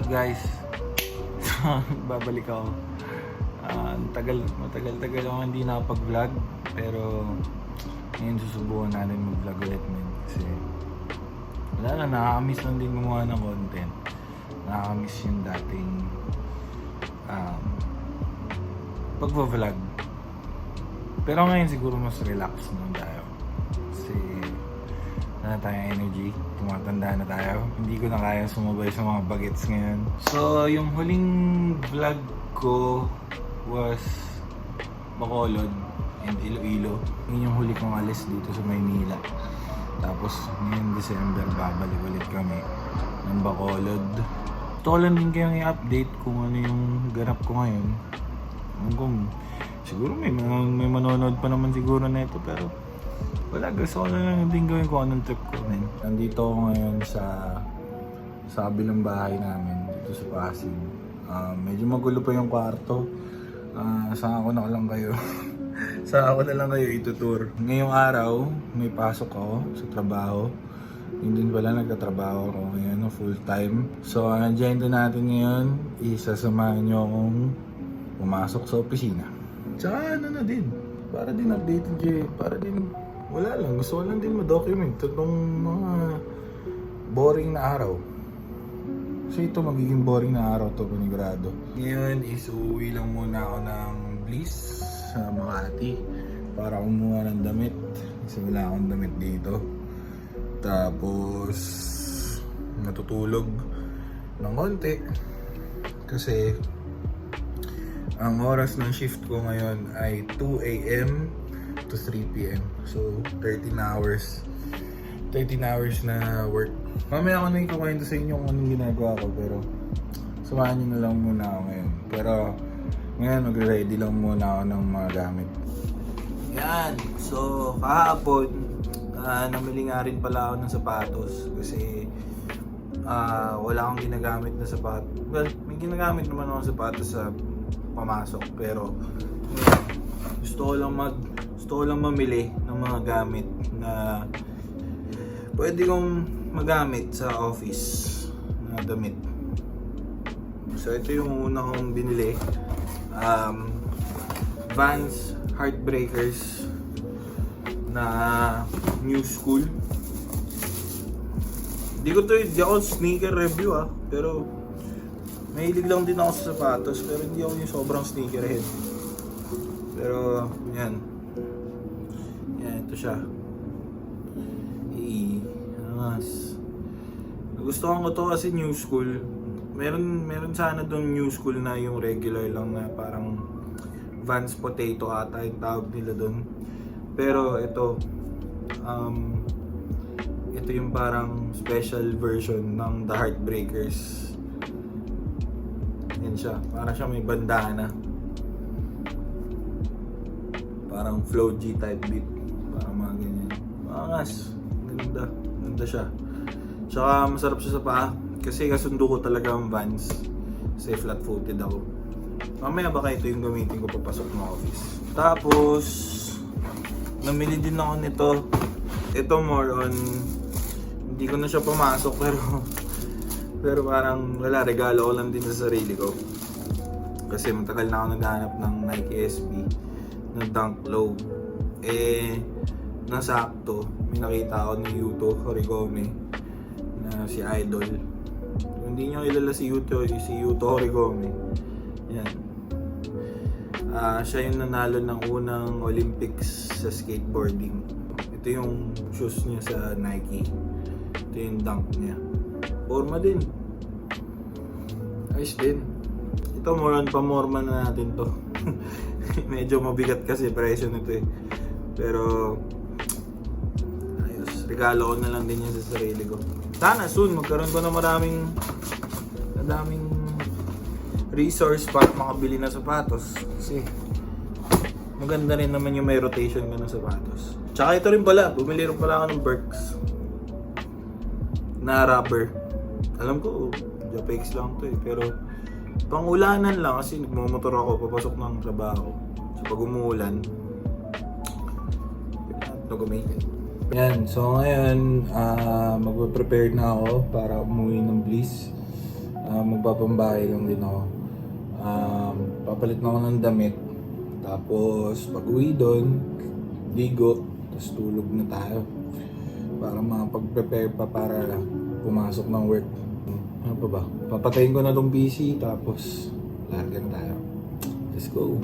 up guys? Babalik ako. Ah, tagal, matagal-tagal ako hindi nakapag-vlog. Pero ngayon susubukan natin mag-vlog ulit man. Kasi wala lang, nakakamiss lang din gumawa ng content. Nakakamiss yung dating um, pagpa-vlog. Pero ngayon siguro mas relax naman tayo. Na tayong energy. Tumatanda na tayo. Hindi ko na kaya sumabay sa mga bagets ngayon. So, yung huling vlog ko was Bacolod and Iloilo. Yun yung huli kong alis dito sa Maynila. Tapos, ngayong December, babalik ulit kami ng Bacolod. Gusto ko lang din kayong i-update kung ano yung ganap ko ngayon. Ko, siguro may, may manonood pa naman siguro na ito pero wala, gusto ko na lang din gawin kung anong trip ko. Man. Nandito ako ngayon sa sa kabilang bahay namin dito sa Pasig. Ah, medyo magulo pa yung kwarto. Ah, saan ako na lang kayo? saan ako na lang kayo itutur? Ngayong araw, may pasok ako sa trabaho. Yun din pala nagtatrabaho ako ngayon, full time. So, ang agenda natin ngayon, isasamahan nyo akong pumasok sa opisina. Tsaka ano na din, para din updated kayo, para din, wala lang, gusto ko lang din ma-document itong mga boring na araw. Kasi ito magiging boring na araw to panigurado. Ngayon is uuwi lang muna ako ng Bliss sa Makati para kumuha ng damit. Kasi wala akong damit dito. Tapos natutulog ng konti. Kasi ang oras ng shift ko ngayon ay 2 a.m. to 3 p.m. So 13 hours 13 hours na work. Mamaya ako na ikukwento sa inyo kung anong ginagawa ko pero samahan nyo na lang muna ako ngayon. Pero ngayon magre-ready lang muna ako ng mga gamit. Yan. So kahapon ah, namili nga rin pala ako ng sapatos kasi ah, wala akong ginagamit na sapatos. Well, may ginagamit naman ako sapatos sa pamasok pero gusto ko lang mag gusto ko lang mamili ng mga gamit na pwede kong magamit sa office na damit. So ito yung una kong binili. Um, Vans Heartbreakers na new school. Di ko to, di ako sneaker review ah, pero mahilig lang din ako sa sapatos, pero hindi ako yung sobrang sneakerhead. Pero, yan. Ito siya. Angas. Nagustuhan ko to kasi new school. Meron, meron sana doon new school na yung regular lang na parang Vans Potato ata yung tawag nila doon. Pero ito, um, ito yung parang special version ng The Heartbreakers. Yan siya. Parang siya may bandana. Parang flow G type beat. Parang mga ganyan. Angas. Ganda. Ganda siya. Tsaka masarap siya sa paa. Kasi kasundo ko talaga ang Vans. Kasi flat footed ako. Mamaya baka ito yung gamitin ko papasok ng office. Tapos, namili din ako nito. Ito more on, hindi ko na siya pumasok pero pero parang wala, regalo ko lang din sa sarili ko. Kasi matagal na ako naghanap ng Nike SB na Dunk Low. Eh, nasakto, may nakita ako ni Yuto Horigome na si Idol. Kung hindi nyo kilala si Yuto, si Yuto Horigome, yan. Ah, siya yung nanalo ng unang Olympics sa skateboarding. Ito yung shoes niya sa Nike. Ito yung dunk niya. Forma din. Ayos din. Ito more on pamorma na natin to. Medyo mabigat kasi presyo nito eh. Pero. Regalo ko na lang din yan sa sarili ko. Sana soon magkaroon ko na maraming madaming resource para makabili ng sapatos. Kasi maganda rin naman yung may rotation ka ng sapatos. Tsaka ito rin pala, bumili rin pala ako ng Birks na rubber. Alam ko, Japex lang to eh. Pero pangulanan lang kasi nagmamotor ako papasok ng trabaho. So pag umuulan, no gamitin. Yan, so ngayon, ah magpe-prepare na ako para umuwi ng Bliss. Ah, magpapambahay lang din ako. Um, papalit na ako ng damit. Tapos pag uwi doon, ligo, tapos tulog na tayo. Para makapag-prepare pa para pumasok ng work. Ano pa ba? Papatayin ko na tong PC tapos largan tayo. Let's go.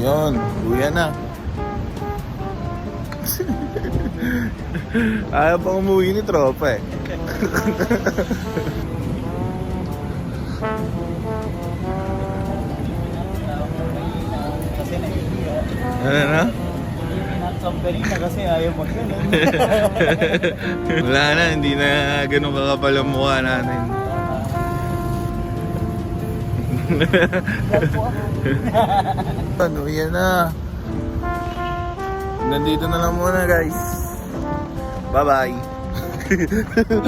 Yun, uwi na. Ayaw pa umuwi ni tropa eh. Ano na? Na kasi ayaw magkaroon. Wala na, hindi na ganun kakapal ang mukha natin. Ano, yan na. Nandito na lang muna guys. Bye-bye. wala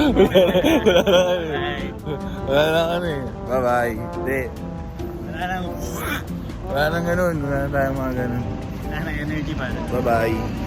na, wala na ano eh. Wala na ano eh. Bye-bye. Hindi. Wala nang, Wala nang ganun. Wala na tayong mga ganun. wala nang energy pa. Bye-bye.